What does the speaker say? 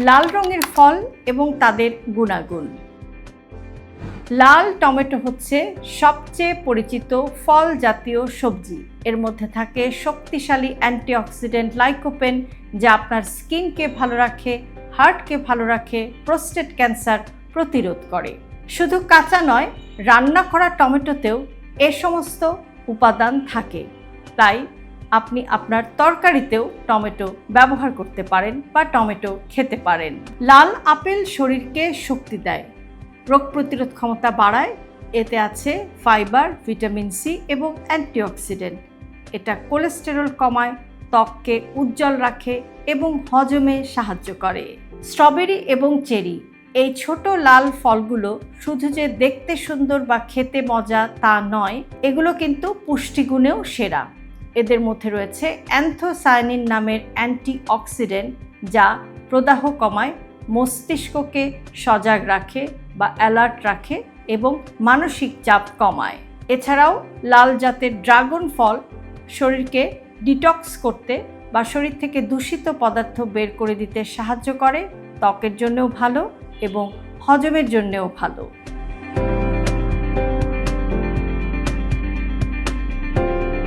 লাল রঙের ফল এবং তাদের গুণাগুণ। লাল টমেটো হচ্ছে সবচেয়ে পরিচিত ফল জাতীয় সবজি। এর মধ্যে থাকে শক্তিশালী অ্যান্টিঅক্সিডেন্ট লাইকোপেন, যা আপনার স্কিনকে ভালো রাখে, হার্টকে ভালো রাখে, প্রোস্টেট ক্যান্সার প্রতিরোধ করে। শুধু কাঁচা নয়, রান্না করা টমেটোতেও এ সমস্ত উপাদান থাকে। তাই আপনি আপনার তরকারিতেও টমেটো ব্যবহার করতে পারেন বা টমেটো খেতে পারেন। লাল আপেল শরীরকে শক্তি দেয়। রোগ প্রতিরোধ ক্ষমতা বাড়ায়। এতে আছে ফাইবার, ভিটামিন সি এবং অ্যান্টিঅক্সিডেন্ট। এটা কোলেস্টেরল কমায়, ত্বককে উজ্জ্বল রাখে এবং হজমে সাহায্য করে। স্ট্রবেরি এবং চেরি, এই ছোট লাল ফলগুলো শুধু যে দেখতে সুন্দর বা খেতে মজা তা নয়, এগুলো কিন্তু পুষ্টিগুণেও সেরা। এদের মধ্যে রয়েছে অ্যান্থোসায়ানিন নামের অ্যান্টিঅক্সিডেন্ট যা প্রদাহ কমায়, মস্তিষ্ককে সজাগ রাখে বা অ্যালার্ট রাখে এবং মানসিক চাপ কমায়। এছাড়াও লাল জাতের ড্রাগন ফল শরীরকে ডিটক্স করতে বা শরীর থেকে দূষিত পদার্থ বের করে দিতে সাহায্য করে, ত্বকের জন্যও ভালো এবং হজমের জন্যেও ভালো।